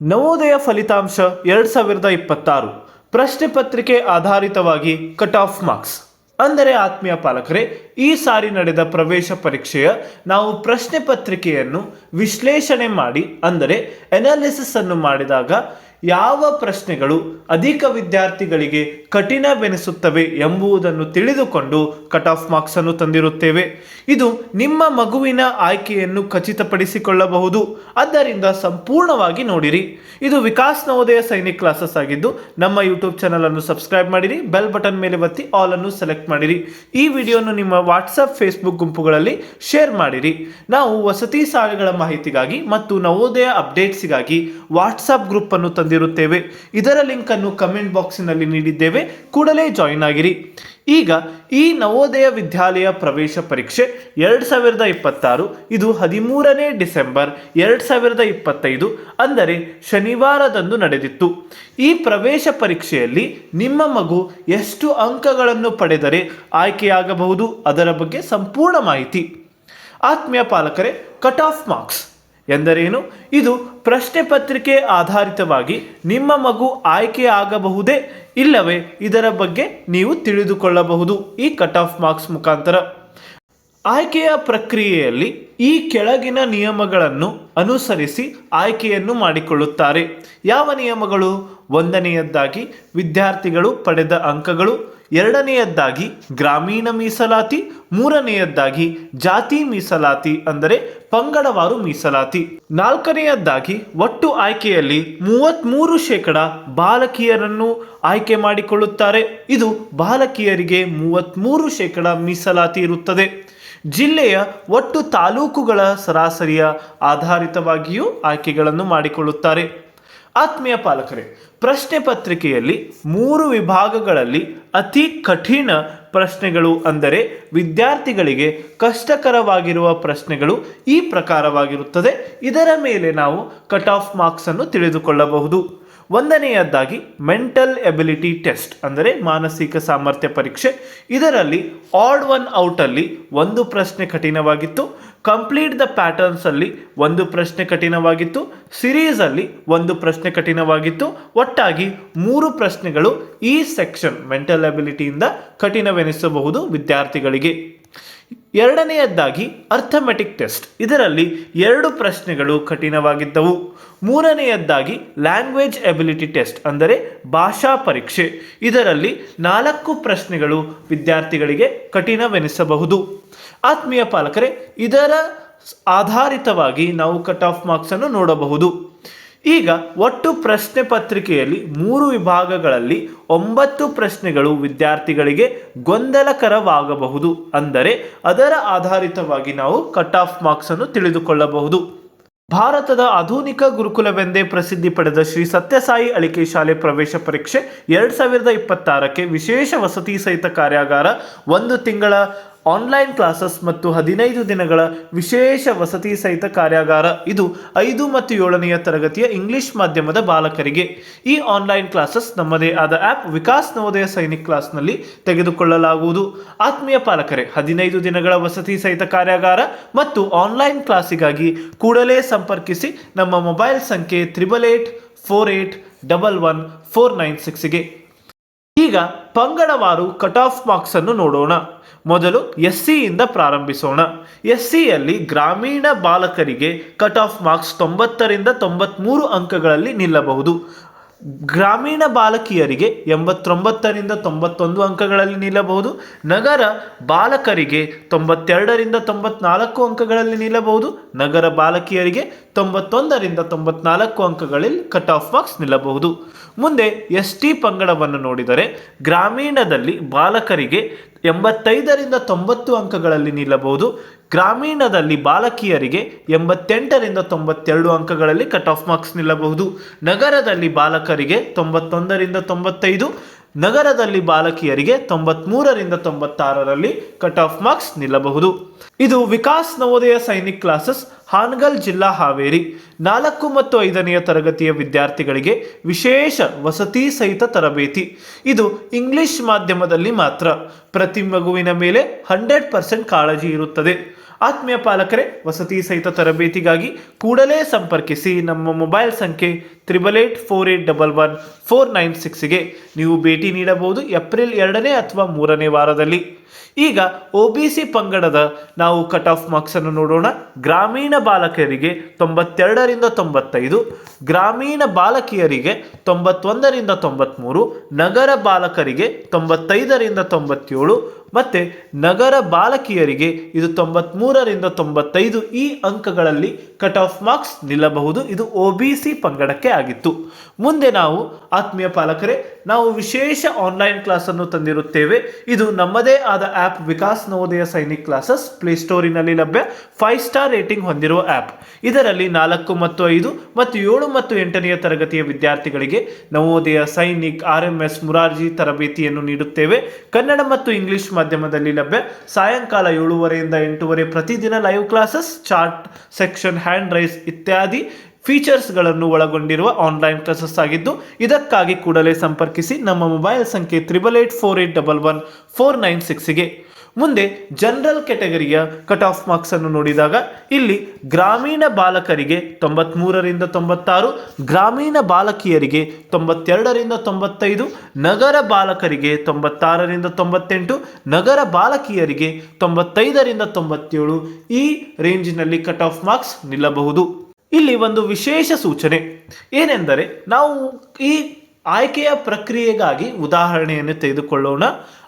ನವೋದಯ ಫಲಿತಾಂಶ ಎರಡು ಸಾವಿರದ ಇಪ್ಪತ್ತಾರು. ಪ್ರಶ್ನೆ ಪತ್ರಿಕೆ ಆಧಾರಿತವಾಗಿ ಕಟ್ ಆಫ್ ಮಾರ್ಕ್ಸ್ ಅಂದರೆ ಆತ್ಮೀಯ ಪಾಲಕರೇ, ಈ ಸಾರಿ ನಡೆದ ಪ್ರವೇಶ ಪರೀಕ್ಷೆಯ ನಾವು ಪ್ರಶ್ನೆ ಪತ್ರಿಕೆಯನ್ನು ವಿಶ್ಲೇಷಣೆ ಮಾಡಿ, ಅಂದರೆ ಎನಾಲಿಸಿಸ್ ಅನ್ನು ಮಾಡಿದಾಗ ಯಾವ ಪ್ರಶ್ನೆಗಳು ಅಧಿಕ ವಿದ್ಯಾರ್ಥಿಗಳಿಗೆ ಕಠಿಣವೆನಿಸುತ್ತವೆ ಎಂಬುದನ್ನು ತಿಳಿದುಕೊಂಡು ಕಟ್ ಆಫ್ ಮಾರ್ಕ್ಸ್ ಅನ್ನು ತಂದಿರುತ್ತೇವೆ. ಇದು ನಿಮ್ಮ ಮಗುವಿನ ಆಯ್ಕೆಯನ್ನು ಖಚಿತಪಡಿಸಿಕೊಳ್ಳಬಹುದು. ಆದ್ದರಿಂದ ಸಂಪೂರ್ಣವಾಗಿ ನೋಡಿರಿ. ಇದು ವಿಕಾಸ್ ನವೋದಯ ಸೈನಿಕ್ ಕ್ಲಾಸಸ್ ಆಗಿದ್ದು, ನಮ್ಮ ಯೂಟ್ಯೂಬ್ ಚಾನಲನ್ನು ಸಬ್ಸ್ಕ್ರೈಬ್ ಮಾಡಿರಿ ಬೆಲ್ ಬಟನ್ ಮೇಲೆ ಒತ್ತಿ ಆಲ್ ಅನ್ನು ಸೆಲೆಕ್ಟ್ ಮಾಡಿರಿ. ಈ ವಿಡಿಯೋನು ನಿಮ್ಮ ವಾಟ್ಸಪ್ ಫೇಸ್ಬುಕ್ ಗುಂಪುಗಳಲ್ಲಿ ಶೇರ್ ಮಾಡಿರಿ. ನಾವು ವಸತಿ ಸಾಲಗಳ ಮಾಹಿತಿಗಾಗಿ ಮತ್ತು ನವೋದಯ ಅಪ್ಡೇಟ್ಸ್ಗಾಗಿ ವಾಟ್ಸಪ್ ಗ್ರೂಪ್ ಅನ್ನು ತಂದಿರುತ್ತೇವೆ ಇದರ ಲಿಂಕ್ ಅನ್ನು ಕಮೆಂಟ್ ಬಾಕ್ಸಿನಲ್ಲಿ ನೀಡಿದ್ದೇವೆ. ಕೂಡಲೇ ಜಾಯಿನ್ ಆಗಿರಿ. ಈಗ ಈ ನವೋದಯ ವಿದ್ಯಾಲಯ ಪ್ರವೇಶ ಪರೀಕ್ಷೆ ಎರಡು ಸಾವಿರದ ಇಪ್ಪತ್ತಾರು, ಇದು ಹದಿಮೂರನೇ ಡಿಸೆಂಬರ್ ಎರಡು ಸಾವಿರದ ಇಪ್ಪತ್ತೈದು, ಅಂದರೆ ಶನಿವಾರದಂದು ನಡೆದಿತ್ತು. ಈ ಪ್ರವೇಶ ಪರೀಕ್ಷೆಯಲ್ಲಿ ನಿಮ್ಮ ಮಗು ಎಷ್ಟು ಅಂಕಗಳನ್ನು ಪಡೆದರೆ ಆಯ್ಕೆಯಾಗಬಹುದು ಅದರ ಬಗ್ಗೆ ಸಂಪೂರ್ಣ ಮಾಹಿತಿ. ಆತ್ಮೀಯ ಪಾಲಕರೇ ಕಟ್ ಆಫ್ ಮಾರ್ಕ್ಸ್ ಎಂದರೇನು? ಇದು ಪ್ರಶ್ನೆ ಪತ್ರಿಕೆ ಆಧಾರಿತವಾಗಿ ನಿಮ್ಮ ಮಗು ಆಯ್ಕೆ ಆಗಬಹುದೇ? ಇಲ್ಲವೇ? ಇದರ ಬಗ್ಗೆ ನೀವು ತಿಳಿದುಕೊಳ್ಳಬಹುದು ಈ ಕಟ್ ಆಫ್ ಮಾರ್ಕ್ಸ್ ಮುಖಾಂತರ. ಆಯ್ಕೆಯ ಪ್ರಕ್ರಿಯೆಯಲ್ಲಿ ಈ ಕೆಳಗಿನ ನಿಯಮಗಳನ್ನು ಅನುಸರಿಸಿ ಆಯ್ಕೆಯನ್ನು ಮಾಡಿಕೊಳ್ಳುತ್ತಾರೆ. ಯಾವ ನಿಯಮಗಳು? ಒಂದನೆಯದ್ದಾಗಿ ವಿದ್ಯಾರ್ಥಿಗಳು ಪಡೆದ ಅಂಕಗಳು. ಎರಡನೆಯದ್ದಾಗಿ ಗ್ರಾಮೀಣ ಮೀಸಲಾತಿ, ಮೂರನೆಯದ್ದಾಗಿ ಜಾತಿ ಮೀಸಲಾತಿ ಅಂದರೆ ಪಂಗಡವಾರು ಮೀಸಲಾತಿ. ನಾಲ್ಕನೆಯದ್ದಾಗಿ ಒಟ್ಟು ಆಯ್ಕೆಯಲ್ಲಿ ಮೂವತ್ತ್ಮೂರು ಶೇಕಡ ಬಾಲಕಿಯರನ್ನು ಆಯ್ಕೆ ಮಾಡಿಕೊಳ್ಳುತ್ತಾರೆ. ಇದು ಬಾಲಕಿಯರಿಗೆ ಮೂವತ್ತ್ಮೂರು ಶೇಕಡ ಮೀಸಲಾತಿ ಇರುತ್ತದೆ. ಜಿಲ್ಲೆಯ ಒಟ್ಟು ತಾಲೂಕುಗಳ ಸರಾಸರಿಯ ಆಧಾರಿತವಾಗಿಯೂ ಆಯ್ಕೆಗಳನ್ನು ಮಾಡಿಕೊಳ್ಳುತ್ತಾರೆ. ಆತ್ಮೀಯ ಪಾಲಕರೇ, ಪ್ರಶ್ನೆ ಪತ್ರಿಕೆಯಲ್ಲಿ ಮೂರು ವಿಭಾಗಗಳಲ್ಲಿ ಅತಿ ಕಠಿಣ ಪ್ರಶ್ನೆಗಳು ಅಂದರೆ ವಿದ್ಯಾರ್ಥಿಗಳಿಗೆ ಕಷ್ಟಕರವಾಗಿರುವ ಪ್ರಶ್ನೆಗಳು ಈ ಪ್ರಕಾರವಾಗಿರುತ್ತದೆ. ಇದರ ಮೇಲೆ ನಾವು ಕಟ್ ಆಫ್ ಮಾರ್ಕ್ಸ್ ಅನ್ನು ತಿಳಿದುಕೊಳ್ಳಬಹುದು. ಒಂದನೆಯದ್ದಾಗಿ ಮೆಂಟಲ್ ಎಬಿಲಿಟಿ ಟೆಸ್ಟ್ ಅಂದರೆ ಮಾನಸಿಕ ಸಾಮರ್ಥ್ಯ ಪರೀಕ್ಷೆ. ಇದರಲ್ಲಿ ಆಡ್ ಒನ್ ಔಟಲ್ಲಿ ಒಂದು ಪ್ರಶ್ನೆ ಕಠಿಣವಾಗಿತ್ತು. ಕಂಪ್ಲೀಟ್ ದ ಪ್ಯಾಟರ್ನ್ಸ್ ಅಲ್ಲಿ ಒಂದು ಪ್ರಶ್ನೆ ಕಠಿಣವಾಗಿತ್ತು ಸಿರೀಸಲ್ಲಿ ಒಂದು ಪ್ರಶ್ನೆ ಕಠಿಣವಾಗಿತ್ತು. ಒಟ್ಟಾಗಿ ಮೂರು ಪ್ರಶ್ನೆಗಳು ಈ ಸೆಕ್ಷನ್ ಮೆಂಟಲ್ ಎಬಿಲಿಟಿಯಿಂದ ಕಠಿಣವೆನಿಸಬಹುದು ವಿದ್ಯಾರ್ಥಿಗಳಿಗೆ. ಎರಡನೆಯದ್ದಾಗಿ ಅರ್ಥಮೆಟಿಕ್ ಟೆಸ್ಟ್ ಇದರಲ್ಲಿ ಎರಡು ಪ್ರಶ್ನೆಗಳು ಕಠಿಣವಾಗಿದ್ದವು. ಮೂರನೆಯದ್ದಾಗಿ ಲ್ಯಾಂಗ್ವೇಜ್ ಎಬಿಲಿಟಿ ಟೆಸ್ಟ್ ಅಂದರೆ ಭಾಷಾ ಪರೀಕ್ಷೆ. ಇದರಲ್ಲಿ ನಾಲ್ಕು ಪ್ರಶ್ನೆಗಳು ವಿದ್ಯಾರ್ಥಿಗಳಿಗೆ ಕಠಿಣವೆನಿಸಬಹುದು. ಆತ್ಮೀಯ ಪಾಲಕರೇ, ಇದರ ಆಧಾರಿತವಾಗಿ ನಾವು ಕಟ್ ಆಫ್ ಮಾರ್ಕ್ಸ್ ಅನ್ನು ನೋಡಬಹುದು. ಈಗ ಒಟ್ಟು ಪ್ರಶ್ನೆ ಪತ್ರಿಕೆಯಲ್ಲಿ ಮೂರು ವಿಭಾಗಗಳಲ್ಲಿ ಒಂಬತ್ತು ಪ್ರಶ್ನೆಗಳು ವಿದ್ಯಾರ್ಥಿಗಳಿಗೆ ಗೊಂದಲಕರವಾಗಬಹುದು. ಅಂದರೆ ಅದರ ಆಧಾರಿತವಾಗಿ ನಾವು ಕಟ್ ಆಫ್ ಮಾರ್ಕ್ಸ್ ಅನ್ನು ತಿಳಿದುಕೊಳ್ಳಬಹುದು. ಭಾರತದ ಆಧುನಿಕ ಗುರುಕುಲವೆಂದೇ ಪ್ರಸಿದ್ಧಿ ಪಡೆದ ಶ್ರೀ ಸತ್ಯಸಾಯಿ ಅಳಿಕೆ ಶಾಲೆ ಪ್ರವೇಶ ಪರೀಕ್ಷೆ ಎರಡು ಸಾವಿರದ ಇಪ್ಪತ್ತಾರಕ್ಕೆ ವಿಶೇಷ ವಸತಿ ಸಹಿತ ಕಾರ್ಯಾಗಾರ ಒಂದು ತಿಂಗಳ ಆನ್ಲೈನ್ ಕ್ಲಾಸಸ್ ಮತ್ತು ಹದಿನೈದು ದಿನಗಳ ವಿಶೇಷ ವಸತಿ ಸಹಿತ ಕಾರ್ಯಾಗಾರ. ಇದು ಐದು ಮತ್ತು ಏಳನೆಯ ತರಗತಿಯ ಇಂಗ್ಲಿಷ್ ಮಾಧ್ಯಮದ ಬಾಲಕರಿಗೆ. ಈ ಆನ್ಲೈನ್ ಕ್ಲಾಸಸ್ ನಮ್ಮದೇ ಆದ ಆ್ಯಪ್ ವಿಕಾಸ್ ನವೋದಯ ಸೈನಿಕ್ ಕ್ಲಾಸ್ನಲ್ಲಿ ತೆಗೆದುಕೊಳ್ಳಲಾಗುವುದು. ಆತ್ಮೀಯ ಪಾಲಕರೇ, ಹದಿನೈದು ದಿನಗಳ ವಸತಿ ಸಹಿತ ಕಾರ್ಯಾಗಾರ ಮತ್ತು ಆನ್ಲೈನ್ ಕ್ಲಾಸಿಗಾಗಿ ಕೂಡಲೇ ಸಂಪರ್ಕಿಸಿ ನಮ್ಮ ಮೊಬೈಲ್ ಸಂಖ್ಯೆ triple eight four eight double one four nine ಸಿಕ್ಸ್ಗೆ ಈಗ ಪಂಗಡವಾರು ಕಟ್ ಆಫ್ ಮಾರ್ಕ್ಸನ್ನು ನೋಡೋಣ. ಮೊದಲು ಎಸ್ ಸಿಯಿಂದ ಪ್ರಾರಂಭಿಸೋಣ. ಎಸ್ ಸಿಯಲ್ಲಿ ಗ್ರಾಮೀಣ ಬಾಲಕರಿಗೆ ಕಟ್ ಆಫ್ ಮಾರ್ಕ್ಸ್ ತೊಂಬತ್ತರಿಂದ ತೊಂಬತ್ತ್ಮೂರು ಅಂಕಗಳಲ್ಲಿ ನಿಲ್ಲಬಹುದು. ಗ್ರಾಮೀಣ ಬಾಲಕಿಯರಿಗೆ ಎಂಬತ್ತೊಂಬತ್ತರಿಂದ ತೊಂಬತ್ತೊಂದು ಅಂಕಗಳಲ್ಲಿ ನಿಲ್ಲಬಹುದು. ನಗರ ಬಾಲಕರಿಗೆ ತೊಂಬತ್ತೆರಡರಿಂದ ತೊಂಬತ್ನಾಲ್ಕು ಅಂಕಗಳಲ್ಲಿ ನಿಲ್ಲಬಹುದು. ನಗರ ಬಾಲಕಿಯರಿಗೆ ತೊಂಬತ್ತೊಂದರಿಂದ ತೊಂಬತ್ನಾಲ್ಕು ಅಂಕಗಳಲ್ಲಿ ಕಟ್ ಆಫ್ ಮಾರ್ಕ್ಸ್ ನಿಲ್ಲಬಹುದು. ಮುಂದೆ ಎಸ್ ಟಿ ಪಂಗಡವನ್ನು ನೋಡಿದರೆ ಗ್ರಾಮೀಣದಲ್ಲಿ ಬಾಲಕರಿಗೆ ಎಂಬತ್ತೈದರಿಂದ ತೊಂಬತ್ತು ಅಂಕಗಳಲ್ಲಿ ನಿಲ್ಲಬಹುದು. ಗ್ರಾಮೀಣದಲ್ಲಿ ಬಾಲಕಿಯರಿಗೆ ಎಂಬತ್ತೆಂಟರಿಂದ ತೊಂಬತ್ತೆರಡು ಅಂಕಗಳಲ್ಲಿ ಕಟ್ ಆಫ್ ಮಾರ್ಕ್ಸ್ ನಿಲ್ಲಬಹುದು. ನಗರದಲ್ಲಿ ಬಾಲಕರಿಗೆ ತೊಂಬತ್ತೊಂದರಿಂದ ತೊಂಬತ್ತೈದು ನಗರದಲ್ಲಿ ಬಾಲಕಿಯರಿಗೆ ತೊಂಬತ್ಮೂರರಿಂದ ತೊಂಬತ್ತಾರರಲ್ಲಿ ಕಟ್ ಆಫ್ ಮಾರ್ಕ್ಸ್ ನಿಲ್ಲಬಹುದು. ಇದು ವಿಕಾಸ್ ನವೋದಯ ಸೈನಿಕ್ ಕ್ಲಾಸಸ್, ಹಾನಗಲ್ ಜಿಲ್ಲಾ ಹಾವೇರಿ. ನಾಲ್ಕು ಮತ್ತು ಐದನೆಯ ತರಗತಿಯ ವಿದ್ಯಾರ್ಥಿಗಳಿಗೆ ವಿಶೇಷ ವಸತಿ ಸಹಿತ ತರಬೇತಿ. ಇದು ಇಂಗ್ಲಿಷ್ ಮಾಧ್ಯಮದಲ್ಲಿ ಮಾತ್ರ. ಪ್ರತಿ ಮಗುವಿನ ಮೇಲೆ ಹಂಡ್ರೆಡ್ ಪರ್ಸೆಂಟ್ ಕಾಳಜಿ ಇರುತ್ತದೆ. ಆತ್ಮೀಯ ಪಾಲಕರೇ, ವಸತಿ ಸಹಿತ ತರಬೇತಿಗಾಗಿ ಕೂಡಲೇ ಸಂಪರ್ಕಿಸಿ ನಮ್ಮ ಮೊಬೈಲ್ ಸಂಖ್ಯೆ triple eight four eight double one four nine ಸಿಕ್ಸ್ಗೆ ನೀವು ಭೇಟಿ ನೀಡಬಹುದು ಏಪ್ರಿಲ್ ಎರಡನೇ ಅಥವಾ ಮೂರನೇ ವಾರದಲ್ಲಿ. ಈಗ ಒ ಬಿ ಸಿ ಪಂಗಡದ ನಾವು ಕಟ್ ಆಫ್ ಮಾರ್ಕ್ಸ್ ಅನ್ನು ನೋಡೋಣ. ಗ್ರಾಮೀಣ ಬಾಲಕರಿಗೆ ತೊಂಬತ್ತೆರಡರಿಂದ ತೊಂಬತ್ತೈದು, ಗ್ರಾಮೀಣ ಬಾಲಕಿಯರಿಗೆ ತೊಂಬತ್ತೊಂದರಿಂದ ತೊಂಬತ್ತ್ಮೂರು ನಗರ ಬಾಲಕರಿಗೆ ತೊಂಬತ್ತೈದರಿಂದ ತೊಂಬತ್ತೇಳು ಮತ್ತು ನಗರ ಬಾಲಕಿಯರಿಗೆ ಇದು ತೊಂಬತ್ಮೂರರಿಂದ ತೊಂಬತ್ತೈದು ಈ ಅಂಕಗಳಲ್ಲಿ ಕಟ್ ಆಫ್ ಮಾರ್ಕ್ಸ್ ನಿಲ್ಲಬಹುದು. ಇದು ಒ ಬಿ ಸಿ ಪಂಗಡಕ್ಕೆ ಆಗಿತ್ತು. ಮುಂದೆ ನಾವು ಆತ್ಮೀಯ ಪಾಲಕರೇ ನಾವು ವಿಶೇಷ ಆನ್ಲೈನ್ ಕ್ಲಾಸನ್ನು ತಂದಿರುತ್ತೇವೆ. ಇದು ನಮ್ಮದೇ ಆದ ಆ್ಯಪ್ ವಿಕಾಸ್ ನವೋದಯ ಸೈನಿಕ್ ಕ್ಲಾಸಸ್ ಪ್ಲೇಸ್ಟೋರಿನಲ್ಲಿ ಲಭ್ಯ. ಫೈವ್ ಸ್ಟಾರ್ ರೇಟಿಂಗ್ ಹೊಂದಿರುವ ಆ್ಯಪ್ ಇದರಲ್ಲಿ ನಾಲ್ಕು ಮತ್ತು ಐದು ಮತ್ತು ಏಳು ಮತ್ತು ಎಂಟನೆಯ ತರಗತಿಯ ವಿದ್ಯಾರ್ಥಿಗಳಿಗೆ Navodaya Sainik, R M S, Morarji ತರಬೇತಿಯನ್ನು ನೀಡುತ್ತೇವೆ. ಕನ್ನಡ ಮತ್ತು ಇಂಗ್ಲಿಷ್ ಮಾಧ್ಯಮದಲ್ಲಿ ಲಭ್ಯ. ಸಾಯಂಕಾಲ ಏಳುವರೆಯಿಂದ ಎಂಟೂವರೆ ಪ್ರತಿದಿನ live classes chart section hand raise ಇತ್ಯಾದಿ. ಫೀಚರ್ಸ್ಗಳನ್ನು ಒಳಗೊಂಡಿರುವ ಆನ್ಲೈನ್ ಕ್ಲಾಸಸ್ ಆಗಿದ್ದು, ಇದಕ್ಕಾಗಿ ಕೂಡಲೇ ಸಂಪರ್ಕಿಸಿ ನಮ್ಮ ಮೊಬೈಲ್ ಸಂಖ್ಯೆ triple eight four eight double one four nine ಸಿಕ್ಸ್ಗೆ ಮುಂದೆ ಜನರಲ್ ಕೆಟಗರಿಯ ಕಟ್ ಆಫ್ ಮಾರ್ಕ್ಸ್ ಅನ್ನು ನೋಡಿದಾಗ, ಇಲ್ಲಿ ಗ್ರಾಮೀಣ ಬಾಲಕರಿಗೆ ತೊಂಬತ್ಮೂರರಿಂದ ತೊಂಬತ್ತಾರು, ಗ್ರಾಮೀಣ ಬಾಲಕಿಯರಿಗೆ ತೊಂಬತ್ತೆರಡರಿಂದ ತೊಂಬತ್ತೈದು, ನಗರ ಬಾಲಕರಿಗೆ ತೊಂಬತ್ತಾರರಿಂದ ತೊಂಬತ್ತೆಂಟು, ನಗರ ಬಾಲಕಿಯರಿಗೆ ತೊಂಬತ್ತೈದರಿಂದ ತೊಂಬತ್ತೇಳು ಈ ರೇಂಜಿನಲ್ಲಿ ಕಟ್ ಆಫ್ ಮಾರ್ಕ್ಸ್ ನಿಲ್ಲಬಹುದು. ಇಲ್ಲಿ ಒಂದು ವಿಶೇಷ ಸೂಚನೆ. ಏನೆಂದರೆ ನಾವು ಈ ಆಯ್ಕೆಯ ಪ್ರಕ್ರಿಯೆಗಾಗಿ ಉದಾಹರಣೆಯನ್ನು ತೆಗೆದುಕೊಳ್ಳೋಣ.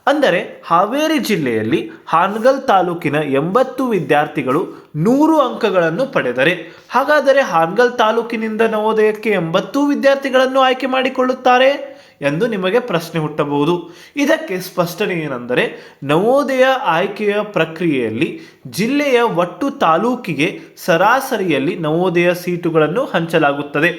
ಅಂದರೆ ಹಾವೇರಿ ಜಿಲ್ಲೆಯಲ್ಲಿ ಹಾನಗಲ್ ತಾಲೂಕಿನ ಎಂಬತ್ತು ವಿದ್ಯಾರ್ಥಿಗಳು ನೂರು ಅಂಕಗಳನ್ನು ಪಡೆದರೆ. ಹಾಗಾದರೆ ಹಾನಗಲ್ ತಾಲೂಕಿನಿಂದ ನವೋದಯಕ್ಕೆ ಎಂಬತ್ತು ವಿದ್ಯಾರ್ಥಿಗಳನ್ನು ಆಯ್ಕೆ ಮಾಡಿಕೊಳ್ಳುತ್ತಾರೆ. ಎಂದು ನಿಮಗೆ ಪ್ರಶ್ನೆ ಹುಟ್ಟಬಹುದು. ಇದಕ್ಕೆ ಸ್ಪಷ್ಟನೆ ಏನೆಂದರೆ, ನವೋದಯ ಆಯ್ಕೆಯ ಪ್ರಕ್ರಿಯೆಯಲ್ಲಿ ಜಿಲ್ಲೆಯ ಒಟ್ಟು ತಾಲೂಕಿಗೆ ಸರಾಸರಿಯಲ್ಲಿ ನವೋದಯ ಸೀಟುಗಳನ್ನು ಹಂಚಲಾಗುತ್ತದೆ.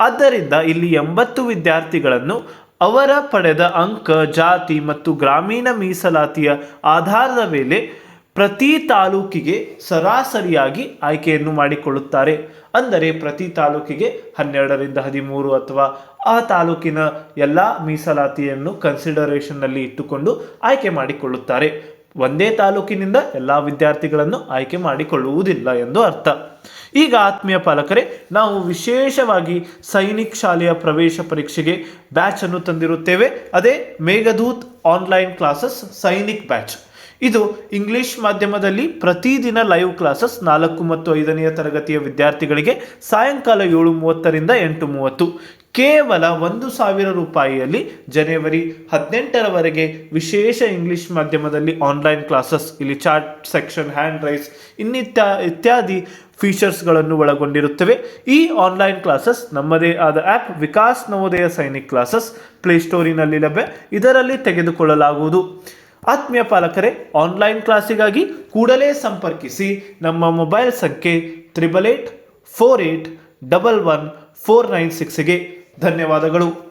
ಆದ್ದರಿಂದ ಇಲ್ಲಿ ಎಂಬತ್ತು ವಿದ್ಯಾರ್ಥಿಗಳನ್ನು ಅವರ ಪಡೆದ ಅಂಕ, ಜಾತಿ ಮತ್ತು ಗ್ರಾಮೀಣ ಮೀಸಲಾತಿಯ ಆಧಾರದ ಮೇಲೆ ಪ್ರತಿ ತಾಲೂಕಿಗೆ ಸರಾಸರಿಯಾಗಿ ಆಯ್ಕೆಯನ್ನು ಮಾಡಿಕೊಳ್ಳುತ್ತಾರೆ. ಅಂದರೆ ಪ್ರತಿ ತಾಲೂಕಿಗೆ ಹನ್ನೆರಡರಿಂದ ಹದಿಮೂರು ಅಥವಾ ಆ ತಾಲೂಕಿನ ಎಲ್ಲ ಮೀಸಲಾತಿಯನ್ನು ಕನ್ಸಿಡರೇಷನ್ನಲ್ಲಿ ಇಟ್ಟುಕೊಂಡು ಆಯ್ಕೆ ಮಾಡಿಕೊಳ್ಳುತ್ತಾರೆ. ಒಂದೇ ತಾಲೂಕಿನಿಂದ ಎಲ್ಲ ವಿದ್ಯಾರ್ಥಿಗಳನ್ನು ಆಯ್ಕೆ ಮಾಡಿಕೊಳ್ಳುವುದಿಲ್ಲ ಎಂದು ಅರ್ಥ. ಈಗ ಆತ್ಮೀಯ ಪಾಲಕರೇ, ನಾವು ವಿಶೇಷವಾಗಿ ಸೈನಿಕ್ ಶಾಲೆಯ ಪ್ರವೇಶ ಪರೀಕ್ಷೆಗೆ ಬ್ಯಾಚ್ ಅನ್ನು ತಂದಿರುತ್ತೇವೆ. ಅದೇ Meghdoot online classes Sainik batch ಇದು ಇಂಗ್ಲಿಷ್ ಮಾಧ್ಯಮದಲ್ಲಿ ಪ್ರತಿದಿನ ಲೈವ್ ಕ್ಲಾಸಸ್ ನಾಲ್ಕು ಮತ್ತು ಐದನೆಯ ತರಗತಿಯ ವಿದ್ಯಾರ್ಥಿಗಳಿಗೆ ಸಾಯಂಕಾಲ ಏಳು ಮೂವತ್ತರಿಂದ ಎಂಟು ಮೂವತ್ತು. ಕೇವಲ ಒಂದು ಸಾವಿರ ರೂಪಾಯಿಯಲ್ಲಿ ಜನವರಿ ಹದಿನೆಂಟರವರೆಗೆ ವಿಶೇಷ ಇಂಗ್ಲಿಷ್ ಮಾಧ್ಯಮದಲ್ಲಿ ಆನ್ಲೈನ್ ಕ್ಲಾಸಸ್ ಇಲ್ಲಿ ಚಾರ್ಟ್ ಸೆಕ್ಷನ್ ಹ್ಯಾಂಡ್ ರೈಸ್ ಇನ್ನಿತ್ಯ, ಇತ್ಯಾದಿ ಫೀಚರ್ಸ್ಗಳನ್ನು ಒಳಗೊಂಡಿರುತ್ತವೆ. ಈ ಆನ್ಲೈನ್ ಕ್ಲಾಸಸ್ ನಮ್ಮದೇ ಆದ ಆ್ಯಪ್ ವಿಕಾಸ್ ನವೋದಯ ಸೈನಿಕ್ ಕ್ಲಾಸಸ್ ಪ್ಲೇಸ್ಟೋರಿನಲ್ಲಿ ಲಭ್ಯ. ಇದರಲ್ಲಿ ತೆಗೆದುಕೊಳ್ಳಲಾಗುವುದು. ಆತ್ಮೀಯ ಪಾಲಕರೇ ಆನ್ಲೈನ್ ಕ್ಲಾಸಿಗಾಗಿ ಕೂಡಲೇ ಸಂಪರ್ಕಿಸಿ. ನಮ್ಮ ಮೊಬೈಲ್ ಸಂಖ್ಯೆ triple eight four eight double one four nine ಸಿಕ್ಸ್ಗೆ ಧನ್ಯವಾದಗಳು.